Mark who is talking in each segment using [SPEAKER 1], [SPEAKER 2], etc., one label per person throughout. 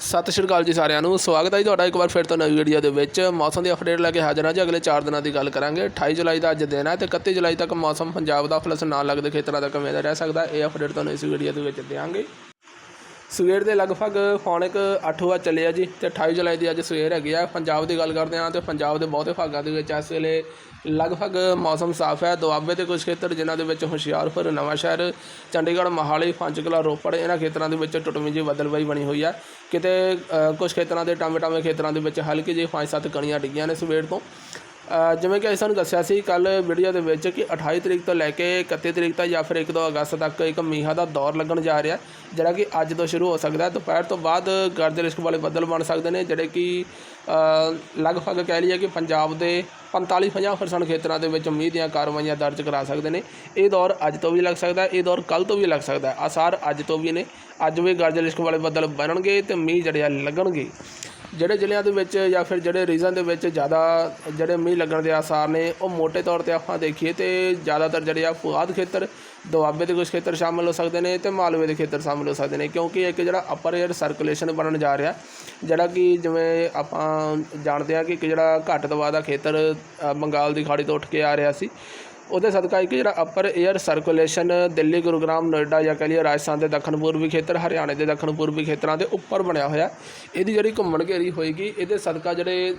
[SPEAKER 1] ਸਤਿ ਸ਼੍ਰੀ ਅਕਾਲ ਜੀ ਸਾਰਿਆਂ ਨੂੰ। ਸਵਾਗਤ ਹੈ ਜੀ ਤੁਹਾਡਾ ਇੱਕ ਵਾਰ ਫਿਰ ਤੋਂ ਨਵੀਂ ਵੀਡੀਓ ਦੇ ਵਿੱਚ। ਮੌਸਮ ਦੀ ਅਪਡੇਟ ਲੈ ਕੇ ਹਾਜ਼ਰ ਹਾਂ ਜੀ। ਅਗਲੇ 4 ਦਿਨਾਂ ਦੀ ਗੱਲ ਕਰਾਂਗੇ। 28 ਜੁਲਾਈ ਦਾ ਅੱਜ ਦਿਨ ਹੈ ਤੇ 31 ਜੁਲਾਈ ਤੱਕ ਮੌਸਮ ਪੰਜਾਬ ਦਾ ਪਲਸ ਨਾਲ ਲੱਗਦੇ ਖੇਤਰਾਂ ਦਾ ਕਿਵੇਂ ਦਾ ਰਹਿ ਸਕਦਾ, ਇਹ ਅਪਡੇਟ ਤੁਹਾਨੂੰ ਇਸ ਵੀਡੀਓ ਦੇ ਵਿੱਚ ਦਿਆਂਗੇ। ਸਵੇਰ ਦੇ ਲਗਭਗ ਪੌਣੇ ਕੁ ਅੱਠ ਵਜੇ ਚੱਲੇ ਆ ਜੀ ਤੇ 28 ਜੁਲਾਈ ਦੀ ਅੱਜ ਸਵੇਰ ਹੈਗੀ ਆ। ਪੰਜਾਬ ਦੀ ਗੱਲ ਕਰਦੇ ਹਾਂ ਤੇ ਪੰਜਾਬ ਦੇ ਬਹੁਤੇ ਭਾਗਾਂ ਦੇ ਵਿੱਚ ਇਸ ਵੇਲੇ ਲਗਭਗ ਮੌਸਮ ਸਾਫ਼ ਹੈ। ਦੁਆਬੇ ਦੇ ਕੁਝ ਖੇਤਰ ਜਿਨ੍ਹਾਂ ਦੇ ਵਿੱਚ ਹੁਸ਼ਿਆਰਪੁਰ ਨਵਾਂਸ਼ਹਿਰ ਚੰਡੀਗੜ੍ਹ ਮੋਹਾਲੀ ਪੰਚਕਲਾ ਰੋਪੜ ਇਹਨਾਂ ਖੇਤਰਾਂ ਦੇ ਵਿੱਚ ਟੁੱਟਵੀਂ ਜਿਹੀ ਬਦਲਵਾਈ ਬਣੀ ਹੋਈ ਹੈ ਕਿਤੇ ਅ, ਕੁਝ ਖੇਤਰਾਂ ਦੇ ਟਾਵੇਂ ਟਾਵੇਂ ਖੇਤਰਾਂ ਦੇ ਵਿੱਚ ਹਲਕੀ ਜਿਹੀ ਪੰਜ ਸੱਤ ਕਣੀਆਂ ਡਿੱਗੀਆਂ ਨੇ ਸਵੇਰ ਤੋਂ। ਜਿਵੇਂ ਕਿ ਅਸੀਂ ਤੁਹਾਨੂੰ ਦੱਸਿਆ ਸੀ ਕੱਲ ਵੀਡੀਓ ਦੇ ਵਿੱਚ ਕਿ 28 ਤਰੀਕ ਤੋਂ ਲੈ ਕੇ 31 ਤਰੀਕ ਤੱਕ ਜਾਂ ਫਿਰ 1-2 ਅਗਸਤ ਤੱਕ ਇੱਕ ਮੀਂਹਾਂ ਦਾ ਦੌਰ ਲੱਗਣ ਜਾ ਰਿਹਾ, ਜਿਹੜਾ ਕਿ ਅੱਜ ਤੋਂ ਸ਼ੁਰੂ ਹੋ ਸਕਦਾ ਹੈ। ਦੁਪਹਿਰ ਤੋਂ ਬਾਅਦ ਗਰਜ ਰਿਸਕ ਵਾਲੇ ਬੱਦਲ ਬਣ ਸਕਦੇ ਨੇ, ਜਿਹੜੇ ਕਿ ਲਗਭਗ ਕਹਿ ਲਈਏ ਕਿ ਪੰਜਾਬ ਦੇ 45-50% ਖੇਤਰਾਂ ਦੇ ਵਿੱਚ ਮੀਂਹ ਦੀਆਂ ਕਾਰਵਾਈਆਂ ਦਰਜ ਕਰਾ ਸਕਦੇ ਨੇ। ਇਹ ਦੌਰ ਅੱਜ ਤੋਂ ਵੀ ਲੱਗ ਸਕਦਾ ਹੈ, ਇਹ ਦੌਰ ਕੱਲ ਤੋਂ ਵੀ ਲੱਗ ਸਕਦਾ ਹੈ। ਆਸਾਰ ਅੱਜ ਤੋਂ ਵੀ ਨੇ। ਅੱਜ ਵੀ ਗਰਜ ਰਿਸਕ ਵਾਲੇ ਬੱਦਲ ਬਣਨਗੇ ਤੇ ਮੀਂਹ ਜਿਹੜੇ ਆ ਲੱਗਣਗੇ। ਜਿਹੜੇ ਜ਼ਿਲ੍ਹਿਆਂ ਦੇ ਵਿੱਚ ਜਾਂ ਫਿਰ ਜਿਹੜੇ ਰੀਜਨ ਦੇ ਵਿੱਚ ਜ਼ਿਆਦਾ ਜਿਹੜੇ ਮੀਂਹ ਲੱਗਣ ਦੇ ਆਸਾਰ ਨੇ, ਉਹ ਮੋٹے ਤੌਰ ਤੇ ਆਪਾਂ ਦੇਖੀਏ ਤੇ ਜ਼ਿਆਦਾਤਰ ਜਿਹੜੇ ਆ ਫੁਆਦ ਖੇਤਰ, ਦੁਆਬੇ ਦੇ ਕੁਝ ਖੇਤਰ ਸ਼ਾਮਲ ਹੋ ਸਕਦੇ ਨੇ ਤੇ ਮਾਲਵੇ ਦੇ ਖੇਤਰ ਸ਼ਾਮਲ ਹੋ ਸਕਦੇ ਨੇ, ਕਿਉਂਕਿ ਇੱਕ ਜਿਹੜਾ ਅਪਰ 에ਅਰ ਸਰਕੂਲੇਸ਼ਨ ਬਣਨ ਜਾ ਰਿਹਾ, ਜਿਹੜਾ ਕਿ ਜਿਵੇਂ ਆਪਾਂ ਜਾਣਦੇ ਆ ਕਿ ਇੱਕ ਜਿਹੜਾ ਘੱਟ ਦਵਾ ਦਾ ਖੇਤਰ ਬੰਗਾਲ ਦੀ ਖਾੜੀ ਤੋਂ ਉੱਠ ਕੇ ਆ ਰਿਹਾ ਸੀ ਉਹਦੇ ਸਦਕਾ ਇੱਕ ਜਿਹੜਾ upper air circulation Delhi, Gurugram, Noida ਜਾਂ ਕਹ ਲਈਏ ਰਾਜਸਥਾਨ ਦੇ ਦੱਖਣ ਪੂਰਬੀ ਖੇਤਰ, ਹਰਿਆਣੇ ਦੇ ਦੱਖਣ ਪੂਰਬੀ ਖੇਤਰਾਂ ਦੇ ਉੱਪਰ ਬਣਿਆ ਹੋਇਆ। ਇਹਦੀ ਜਿਹੜੀ ਘੁੰਮਣ ਘੇਰੀ ਹੋਏਗੀ, ਇਹਦੇ ਸਦਕਾ ਜਿਹੜੇ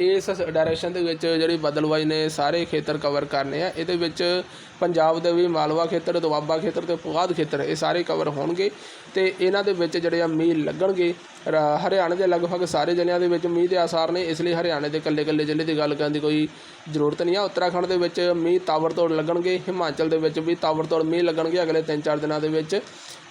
[SPEAKER 1] ਇਸ ਡਾਇਰੈਕਸ਼ਨ ਦੇ ਵਿੱਚ ਜਿਹੜੀ ਬਦਲਵਾਈ ਨੇ, ਸਾਰੇ ਖੇਤਰ ਕਵਰ ਕਰਨੇ ਆ। ਇਹਦੇ ਵਿੱਚ ਪੰਜਾਬ ਦੇ ਵੀ ਮਾਲਵਾ ਖੇਤਰ, ਦੁਆਬਾ ਖੇਤਰ ਤੇ ਪੁਆਧ ਖੇਤਰ, ਇਹ ਸਾਰੇ ਕਵਰ ਹੋਣਗੇ। ਤੇ ਇਹਨਾਂ ਦੇ ਵਿੱਚ ਜਿਹੜੇ ਆ ਮੀਂਹ ਲੱਗਣਗੇ, ਰ- ਹਰਿਆਣੇ ਦੇ ਲਗਭਗ ਸਾਰੇ ਜ਼ਿਲ੍ਹਿਆਂ ਦੇ ਵਿੱਚ ਮੀਂਹ ਦੇ ਆਸਾਰ ਨੇ, ਇਸ ਲਈ ਹਰਿਆਣੇ ਦੇ ਇਕੱਲੇ ਇਕੱਲੇ ਜ਼ਿਲ੍ਹੇ ਦੀ ਗੱਲ ਕਰਨ ਦੀ ਕੋਈ ਜ਼ਰੂਰਤ ਨਹੀਂ ਆ। ਉੱਤਰਾਖੰਡ ਦੇ ਵਿੱਚ ਮੀਂਹ ਤਾਬੜਤੋੜ ਲੱਗਣਗੇ, ਹਿਮਾਚਲ ਦੇ ਵਿੱਚ ਵੀ ਤਾਬੜਤੋੜ ਮੀਂਹ ਲੱਗਣਗੇ ਅਗਲੇ 3-4 ਦਿਨਾਂ ਦੇ ਵਿੱਚ।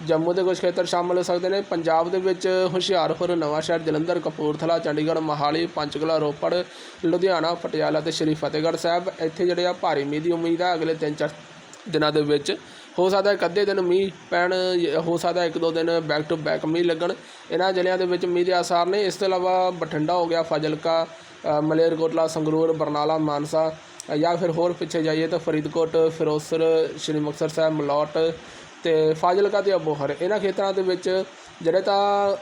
[SPEAKER 1] ਜੰਮੂ ਦੇ ਕੁਝ ਖੇਤਰ ਸ਼ਾਮਲ ਹੋ ਸਕਦੇ ਨੇ, ਪੰਜਾਬ ਦੇ ਵਿੱਚ ਹੁਸ਼ਿਆਰਪੁਰ ਨਵਾਂਸ਼ਹਿਰ ਜਲੰਧਰ, ਕਪੂਰਥਲਾ, ਚੰਡੀਗੜ੍ਹ, ਮੋਹਾਲੀ, ਪੰਚਕੂਲਾ, ਰੋਪੜ, ਲੁਧਿਆਣਾ, ਪਟਿਆਲਾ ਤੇ ਸ਼੍ਰੀ ਫਤਿਹਗੜ੍ਹ ਸਾਹਿਬ। ਇੱਥੇ ਜਿਹੜੇ ਆ ਭਾਰੀ ਮੀਂਹ ਦੀ ਉਮੀਦ ਆ, ਅਗਲੇ 3-4 ਦਿਨਾਂ ਦੇ ਵਿੱਚ। ਹੋ ਸਕਦਾ ਇੱਕ ਅੱਧੇ ਦਿਨ ਮੀਂਹ ਪੈਣ, ਹੋ ਸਕਦਾ ਇੱਕ ਦੋ ਦਿਨ ਬੈਕ ਟੂ ਬੈਕ ਮੀਂਹ ਲੱਗਣ। ਇਹਨਾਂ ਜ਼ਿਲ੍ਹਿਆਂ ਦੇ ਵਿੱਚ ਮੀਂਹ ਦੇ ਆਸਾਰ ਨੇ। ਇਸ ਤੋਂ ਇਲਾਵਾ ਬਠਿੰਡਾ ਹੋ ਗਿਆ, ਫਾਜ਼ਿਲਕਾ ਮਲੇਰਕੋਟਲਾ, ਸੰਗਰੂਰ, ਬਰਨਾਲਾ, ਮਾਨਸਾ ਜਾਂ ਫਿਰ ਹੋਰ ਪਿੱਛੇ ਜਾਈਏ ਤਾਂ ਫਰੀਦਕੋਟ, ਫਿਰੋਜ਼ਪੁਰ, ਸ਼੍ਰੀ ਮੁਕਤਸਰ ਸਾਹਿਬ, ਮਲੌਟ ਤੇ ਫਾਜ਼ਿਲਕਾ ਤੇ ਅਬੋਹਰ ਇਹਨਾਂ ਖੇਤਰਾਂ ਦੇ ਵਿੱਚ ਜਿਹੜੇ ਤਾਂ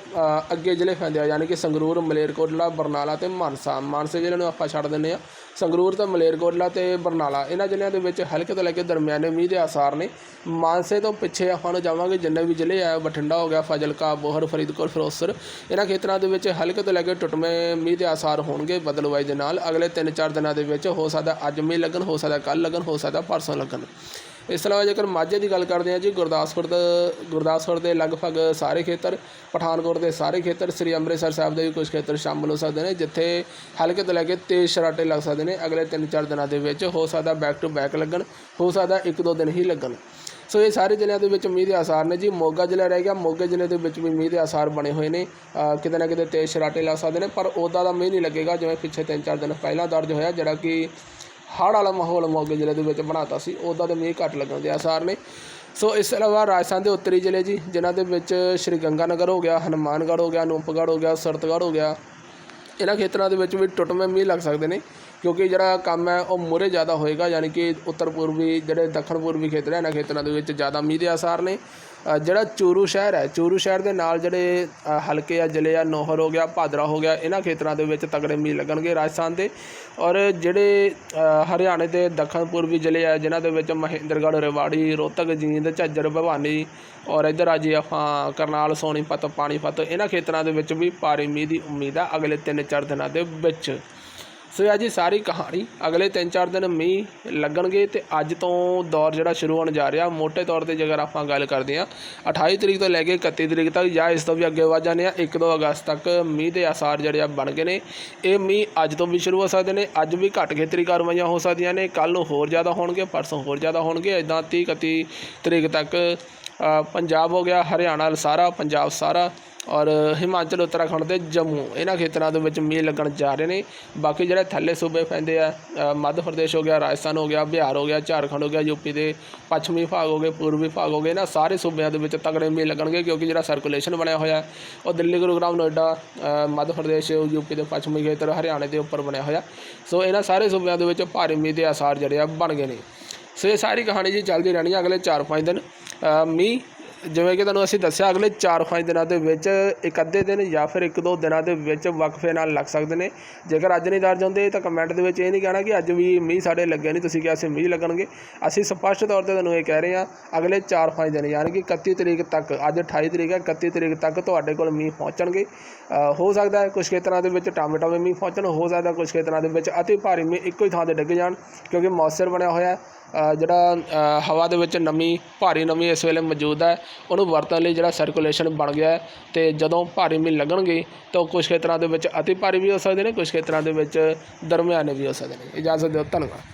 [SPEAKER 1] ਅੱਗੇ ਜ਼ਿਲ੍ਹੇ ਪੈਂਦੇ ਆ, ਯਾਨੀ ਕਿ ਸੰਗਰੂਰ, ਮਲੇਰਕੋਟਲਾ, ਬਰਨਾਲਾ ਤੇ ਮਾਨਸਾ। ਮਾਨਸੇ ਜ਼ਿਲ੍ਹੇ ਨੂੰ ਆਪਾਂ ਛੱਡ ਦਿੰਦੇ ਆ। ਸੰਗਰੂਰ ਤੇ ਮਲੇਰਕੋਟਲਾ ਤੇ ਬਰਨਾਲਾ, ਇਹਨਾਂ ਜ਼ਿਲ੍ਹਿਆਂ ਦੇ ਵਿੱਚ ਹਲਕੇ ਤੋਂ ਲੈ ਕੇ ਦਰਮਿਆਨੇ ਮੀਂਹ ਦੇ ਆਸਾਰ ਨੇ। ਮਾਨਸੇ ਤੋਂ ਪਿੱਛੇ ਆਪਾਂ ਨੂੰ ਜਾਵਾਂਗੇ, ਜਿੰਨੇ ਵੀ ਜ਼ਿਲ੍ਹੇ ਆ, ਬਠਿੰਡਾ ਹੋ ਗਿਆ, ਫਾਜ਼ਿਲਕਾ ਅਬੋਹਰ ਫਰੀਦਕੋਟ, ਫਿਰੋਜ਼ਪੁਰ, ਇਹਨਾਂ ਖੇਤਰਾਂ ਦੇ ਵਿੱਚ ਹਲਕੇ ਤੋਂ ਲੈ ਕੇ ਟੁੱਟਵੇਂ ਮੀਂਹ ਦੇ ਆਸਾਰ ਹੋਣਗੇ ਬਦਲਵਾਈ ਦੇ ਨਾਲ। ਅਗਲੇ 3-4 ਦਿਨਾਂ ਦੇ ਵਿੱਚ ਹੋ ਸਕਦਾ ਅੱਜ ਮੀਂਹ ਲੱਗਣ, ਹੋ ਸਕਦਾ ਕੱਲ ਲੱਗਣ, ਹੋ ਸਕਦਾ ਪਰਸੋਂ ਲੱਗਣ। ਇਸ ਤੋਂ ਇਲਾਵਾ ਜੇਕਰ ਮਾਝੇ ਦੀ ਗੱਲ ਕਰਦੇ ਹਾਂ ਜੀ, ਗੁਰਦਾਸਪੁਰ ਦਾ, ਗੁਰਦਾਸਪੁਰ ਦੇ ਲਗਭਗ ਸਾਰੇ ਖੇਤਰ, ਪਠਾਨਕੋਟ ਦੇ ਸਾਰੇ ਖੇਤਰ, ਸ੍ਰੀ ਅੰਮ੍ਰਿਤਸਰ ਸਾਹਿਬ ਦੇ ਵੀ ਕੁਝ ਖੇਤਰ ਸ਼ਾਮਲ ਹੋ ਸਕਦੇ ਨੇ, ਜਿੱਥੇ ਹਲਕੇ ਤੋਂ ਲੈ ਕੇ ਤੇਜ਼ ਸ਼ਰਾਟੇ ਲੱਗ ਸਕਦੇ ਨੇ, ਅਗਲੇ 3-4 ਦਿਨਾਂ ਦੇ ਵਿੱਚ ਹੋ ਸਕਦਾ ਬੈਕ ਟੂ ਬੈਕ ਲੱਗਣ, ਹੋ ਸਕਦਾ ਇੱਕ ਦੋ ਦਿਨ ਹੀ ਲੱਗਣ। ਸੋ ਇਹ ਸਾਰੇ ਜ਼ਿਲ੍ਹਿਆਂ ਦੇ ਵਿੱਚ ਮੀਂਹ ਦੇ ਆਸਾਰ ਨੇ ਜੀ, ਮੋਗਾ ਜ਼ਿਲ੍ਹਾ ਰਹਿ ਗਿਆ, ਮੋਗੇ ਜ਼ਿਲ੍ਹੇ ਦੇ ਵਿੱਚ ਵੀ ਮੀਂਹ ਦੇ ਆਸਾਰ ਬਣੇ ਹੋਏ ਨੇ। ਕਿਤੇ ਨਾ ਕਿਤੇ ਤੇਜ਼ ਸ਼ਰਾਟੇ ਲੱਗ ਸਕਦੇ ਨੇ, ਪਰ ਉੱਦਾਂ ਦਾ ਮੀਂਹ ਨਹੀਂ ਲੱਗੇਗਾ, ਜਿਵੇਂ ਪਿੱਛੇ 3-4 ਦਿਨ ਪਹਿਲਾਂ ਦਰਜ ਹੋਇਆ, ਜਿਹੜਾ ਕਿ ਹੜ੍ਹ ਵਾਲਾ ਮਾਹੌਲ ਮੋਗੇ ਜ਼ਿਲ੍ਹੇ ਦੇ ਵਿੱਚ ਬਣਾਤਾ ਸੀ ਉੱਦਾਂ ਦੇ ਮੀਂਹ ਘੱਟ ਲੱਗਣ ਦੇ ਆਸਾਰ ਨੇ। ਸੋ ਇਸ ਤੋਂ ਇਲਾਵਾ ਰਾਜਸਥਾਨ ਦੇ ਉੱਤਰੀ ਜ਼ਿਲ੍ਹੇ ਜੀ, ਜਿਨ੍ਹਾਂ ਦੇ ਵਿੱਚ ਸ਼੍ਰੀ ਗੰਗਾਨਗਰ ਹੋ ਗਿਆ, ਹਨੂੰਮਾਨਗੜ੍ਹ ਹੋ ਗਿਆ ਅਨੂਪਗੜ੍ਹ ਹੋ ਗਿਆ, ਸਰਤਗੜ੍ਹ ਹੋ ਗਿਆ, ਇਹਨਾਂ ਖੇਤਰਾਂ ਦੇ ਵਿੱਚ ਵੀ ਟੁੱਟਵੇਂ ਮੀਂਹ ਲੱਗ ਸਕਦੇ ਨੇ, ਕਿਉਂਕਿ ਜਿਹੜਾ ਕੰਮ ਹੈ ਉਹ ਮੂਹਰੇ ਜ਼ਿਆਦਾ ਹੋਏਗਾ, ਯਾਨੀ ਕਿ ਉੱਤਰ ਪੂਰਬੀ ਜਿਹੜੇ ਦੱਖਣ ਪੂਰਬੀ ਖੇਤਰ ਹੈ, ਇਹਨਾਂ ਖੇਤਰਾਂ ਦੇ ਵਿੱਚ ਜ਼ਿਆਦਾ ਮੀਂਹ ਦੇ ਆਸਾਰ ਨੇ। ਜਿਹੜਾ ਚੂਰੂ ਸ਼ਹਿਰ ਹੈ, ਚੂਰੂ ਸ਼ਹਿਰ ਦੇ ਨਾਲ ਜਿਹੜੇ ਹਲਕੇ ਆ ਜ਼ਿਲ੍ਹੇ ਆ, ਨੋਹਰ ਹੋ ਗਿਆ, ਭਾਦਰਾ ਹੋ ਗਿਆ, ਇਹਨਾਂ ਖੇਤਰਾਂ ਦੇ ਵਿੱਚ ਤਗੜੇ ਮੀਂਹ ਲੱਗਣਗੇ ਰਾਜਸਥਾਨ ਦੇ। ਔਰ ਜਿਹੜੇ ਹਰਿਆਣੇ ਦੇ ਦੱਖਣ ਪੂਰਬੀ ਜ਼ਿਲ੍ਹੇ ਆ, ਜਿਨ੍ਹਾਂ ਦੇ ਵਿੱਚ ਮਹਿੰਦਰਗੜ੍ਹ, ਰੇਵਾੜੀ, ਰੋਹਤਕ, ਜੀਂਦ, ਝੱਜਰ, ਭਵਾਨੀ ਔਰ ਇੱਧਰ ਆ ਜੀ ਆਪਾਂ ਕਰਨਾਲ, ਸੋਨੀਪਤ, ਪਾਣੀਪਤ, ਇਹਨਾਂ ਖੇਤਰਾਂ ਦੇ ਵਿੱਚ ਵੀ ਭਾਰੀ ਮੀਂਹ ਦੀ ਉਮੀਦ ਆ ਅਗਲੇ 3-4 ਦਿਨਾਂ ਦੇ ਵਿੱਚ। ਸੋ ਇਹ ਜੀ ਸਾਰੀ ਕਹਾਣੀ। ਅਗਲੇ 3-4 ਦਿਨ ਮੀਂਹ ਲੱਗਣਗੇ ਤੇ ਅੱਜ ਤੋਂ ਦੌਰ ਜਿਹੜਾ ਸ਼ੁਰੂ ਹੋਣ ਜਾ ਰਿਹਾ। ਮੋٹے ਤੌਰ ਤੇ ਜੇਕਰ ਆਪਾਂ ਗੱਲ ਕਰਦੇ ਹਾਂ 28 ਤਰੀਕ ਤੋਂ ਲੈ ਕੇ 31 ਤਰੀਕ ਤੱਕ ਜਾਂ ਇਸ ਤੋਂ ਵੀ ਅੱਗੇ ਵੱਧ ਜਾਂਦੇ ਆ 1-2 ਅਗਸਤ ਤੱਕ ਮੀਂਹ ਦੇ ਆਸਾਰ ਜਿਹੜੇ ਆ ਬਣ ਗਏ ਨੇ। ਇਹ ਮੀਂਹ ਅੱਜ ਤੋਂ ਵੀ ਸ਼ੁਰੂ ਹੋ ਸਕਦੇ ਨੇ, ਅੱਜ ਵੀ ਘੱਟ ਖੇਤਰੀ ਕਾਰਵਾਈਆਂ ਹੋ ਸਕਦੀਆਂ ਨੇ। ਕੱਲ ਨੂੰ ਹੋਰ ਜ਼ਿਆਦਾ ਹੋਣਗੇ, ਪਰਸੋਂ ਹੋਰ ਜ਼ਿਆਦਾ ਹੋਣਗੇ। ਇਦਾਂ 30 31 ਤਰੀਕ ਤੱਕ ਪੰਜਾਬ ਹੋ ਗਿਆ, ਹਰਿਆਣਾ, ਸਾਰਾ ਪੰਜਾਬ ਸਾਰਾ ਔਰ ਹਿਮਾਚਲ, ਉੱਤਰਾਖੰਡ ਤੇ ਜੰਮੂ, ਇਹਨਾਂ ਖੇਤਰਾਂ ਦੇ ਵਿੱਚ ਮੀਂਹ ਲੱਗਣ ਜਾ ਰਹੇ ਨੇ। ਬਾਕੀ ਜਿਹੜੇ ਥੱਲੇ ਸੂਬੇ ਪੈਂਦੇ ਆ ਮੱਧ ਪ੍ਰਦੇਸ਼ ਹੋ ਗਿਆ, ਰਾਜਸਥਾਨ ਹੋ ਗਿਆ, ਬਿਹਾਰ ਹੋ ਗਿਆ, ਝਾਰਖੰਡ ਹੋ ਗਿਆ ਯੂਪੀ ਦੇ ਪੱਛਮੀ ਭਾਗ ਹੋ ਗਏ, ਪੂਰਬੀ ਭਾਗ ਹੋ ਗਏ, ਇਹਨਾਂ ਸਾਰੇ ਸੂਬਿਆਂ ਦੇ ਵਿੱਚ ਤਗੜੇ ਮੀਂਹ ਲੱਗਣਗੇ ਕਿਉਂਕਿ ਜਿਹੜਾ ਸਰਕੂਲੇਸ਼ਨ ਬਣਿਆ ਹੋਇਆ ਉਹ ਦਿੱਲੀ, ਗੁਰੂਗ੍ਰਾਮ, ਨੋਇਡਾ ਮੱਧ ਪ੍ਰਦੇਸ਼ ਯੂਪੀ ਦੇ ਪੱਛਮੀ ਖੇਤਰ, ਹਰਿਆਣੇ ਦੇ ਉੱਪਰ ਬਣਿਆ ਹੋਇਆ। ਸੋ ਇਹਨਾਂ ਸਾਰੇ ਸੂਬਿਆਂ ਦੇ ਵਿੱਚ ਭਾਰੀ ਮੀਂਹ ਦੇ ਆਸਾਰ ਜਿਹੜੇ ਆ ਬਣ ਗਏ ਨੇ। ਸੋ ਇਹ ਸਾਰੀ ਕਹਾਣੀ ਜੀ ਚੱਲਦੀ ਰਹਿਣੀ ਹੈ ਅਗਲੇ 4-5 ਦਿਨ। ਮੀਂਹ ਜਿਵੇਂ ਕਿ ਤੁਹਾਨੂੰ ਅਸੀਂ ਦੱਸਿਆ, ਅਗਲੇ 4-5 ਦਿਨਾਂ ਦੇ ਵਿੱਚ ਇੱਕ ਅੱਧੇ ਦਿਨ ਜਾਂ ਫਿਰ ਇੱਕ ਦੋ ਦਿਨਾਂ ਦੇ ਵਿੱਚ ਵਕਫੇ ਨਾਲ ਲੱਗ ਸਕਦੇ ਨੇ। ਜੇਕਰ ਅੱਜ ਨਹੀਂ ਦਰਜ ਹੁੰਦੇ ਤਾਂ ਕਮੈਂਟ ਦੇ ਵਿੱਚ ਇਹ ਨਹੀਂ ਕਹਿਣਾ ਕਿ ਅੱਜ ਵੀ ਮੀਂਹ ਸਾਡੇ ਲੱਗਿਆ ਨਹੀਂ, ਤੁਸੀਂ ਕਿਹਾ ਸੀ ਮੀਂਹ ਲੱਗਣਗੇ। ਅਸੀਂ ਸਪਸ਼ਟ ਤੌਰ ਤੇ ਤੁਹਾਨੂੰ ਇਹ ਕਹਿ ਰਹੇ ਹਾਂ, ਅਗਲੇ 4-5 ਦਿਨ ਯਾਨੀ ਕਿ 31 ਤਰੀਕ ਤੱਕ, ਅੱਜ 28 ਤਰੀਕ ਹੈ 31 ਤਰੀਕ ਤੱਕ ਤੁਹਾਡੇ ਕੋਲ ਮੀਂਹ ਪਹੁੰਚਣਗੇ। ਹੋ ਸਕਦਾ ਹੈ ਕੁਝ ਖੇਤਰਾਂ ਦੇ ਵਿੱਚ ਟਾਵੇਂ ਟਾਵੇਂ ਮੀਂਹ ਪਹੁੰਚਣ, ਹੋ ਸਕਦਾ ਕੁਝ ਖੇਤਰਾਂ ਦੇ ਵਿੱਚ ਅਤੀ ਭਾਰੀ ਮੀਂਹ ਇੱਕੋ ਹੀ ਥਾਂ ਤੇ ਡਿੱਗ ਜਾਣ, ਕਿਉਂਕਿ ਮੌਸਰ ਬਣਿਆ ਹੋਇਆ ਹੈ। ਜਿਹੜਾ ਹਵਾ ਦੇ ਵਿੱਚ ਨਮੀ, ਭਾਰੀ ਨਮੀ ਇਸ ਵੇਲੇ ਮੌਜੂਦ ਹੈ, ਉਹਨੂੰ ਵਰਤਣ ਲਈ ਜਿਹੜਾ ਸਰਕੂਲੇਸ਼ਨ ਬਣ ਗਿਆ ਅਤੇ ਜਦੋਂ ਭਾਰੀ ਮੀਂਹ ਲੱਗਣਗੇ ਤਾਂ ਕੁਝ ਖੇਤਰਾਂ ਦੇ ਵਿੱਚ ਅਤੀ ਭਾਰੀ ਵੀ ਹੋ ਸਕਦੇ ਨੇ ਕੁਝ ਖੇਤਰਾਂ ਦੇ ਵਿੱਚ ਦਰਮਿਆਨੇ ਵੀ ਹੋ ਸਕਦੇ ਨੇ। ਇਜਾਜ਼ਤ ਦਿਓ, ਧੰਨਵਾਦ।